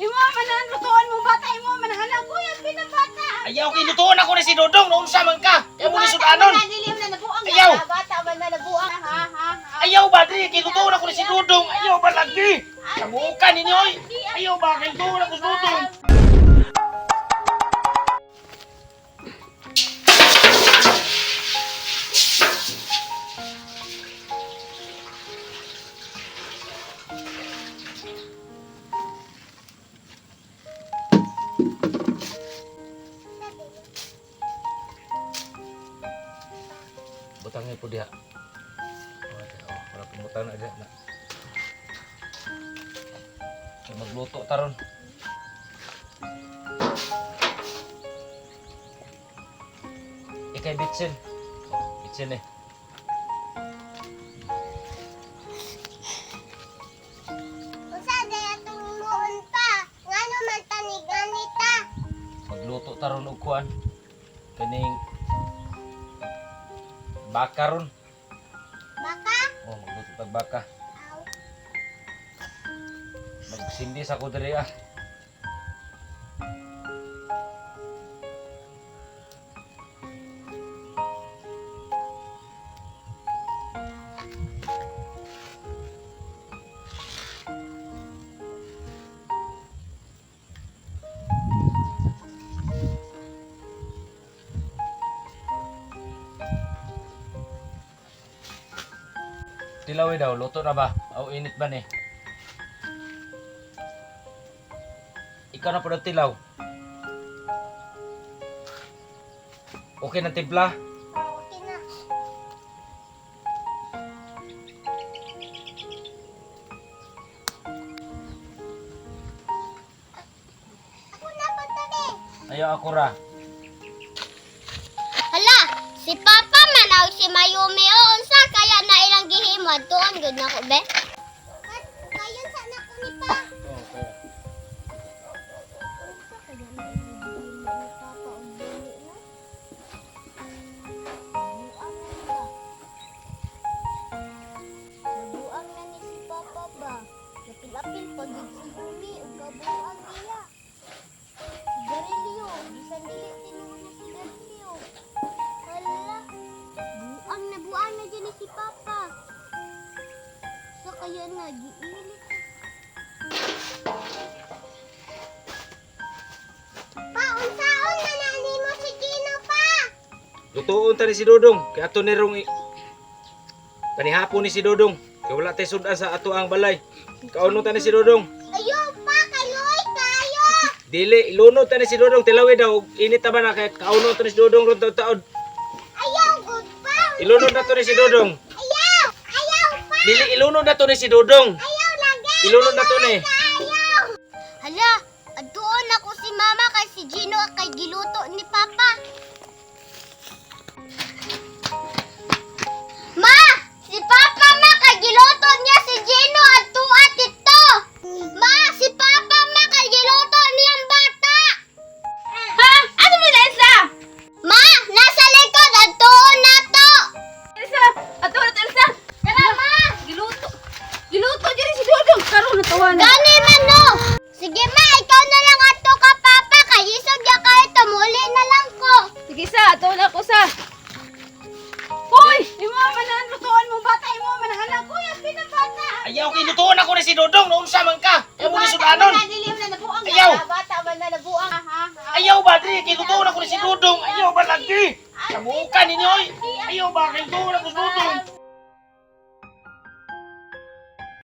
Imo man ang lutuan mo bata imo man ang anak ko yan pinabata. Ayaw kinutuon ako ni si Dodong. Naunsa man ka. Ayaw mo ni sudanon. Ayaw. bata man na nabuang ha ha. Ayaw ba, di? Kinutuon ako ni si Dodong. Ayaw ba, lagi? Kamukan ninyo, oy. Ayaw ba, kinutuon ako si Dodong. Dia. Oh, ada. oh para pemutang na dia. Na. Magluto taron. Ikay bitsin. Oh, bitsin eh. Magluto taron og kuan. Kaning baka ron. Baka? Oh, magluto tag baka. Aw. Magsindi sa ko diri ah. Tilawi daw, luto na ba? O init ba ni? Ikaw na po tilaw. Okay na timpla? Okay na. Ako na po tabi. Ayaw ako ra. Hala, si Papa manaw si Mayumi o unsa kaya na doon gud na ko be. Kayon sa anak ko ni pa. Okay. Si? Napil-apil pag si Yumi ug kabuang niya. Sigarilyo, bisan dili tinuon na sigarilyo. Hala, buang na buang na dyan si Papa. Kaya na, giilit. Pa, unsaon na nani mo si Gino pa? Lutuon ta ni si Dodong. Kaya ato ni rong Panihapon ni si Dodong. Kaya wala tayo sudan sa ato ang balay. Kauno ta ni si Dodong. Ayaw pa, kayoy kayo! Dili, ilunod ta ni si Dodong. Tilawi daw. Init ta ba na kaya kauno ta ni si Dodong ron taon. Ayaw, good pa! Ilunod na to ni si Dodong. Dili, ilunod na to ni si Dodong. Ayaw lagi! Ilunod na to ni. Ayaw! Hala, adoon ako si Mama kay tawa na. Gani man no! Sige ma, ikaw na lang ato ka Papa kay isog ya kahit tumuli na lang ko. Sige sa, ato na ko sa. Hoy, imo man ang lutuan mo bata imo man ang anak ko yan pinabata. Ayaw kinutuon ako ni si Dodong. Naunsa man ka. Ayaw mo ni sudanon. Dilim na nabuang Ayaw. bata man na nabuang ha. Ayaw ba, di? Kinutuon ako ni si Dodong. Ayaw ba, lagi? Kamukan ninyo, oy. Ayaw ba, kinutuon ako si Dodong.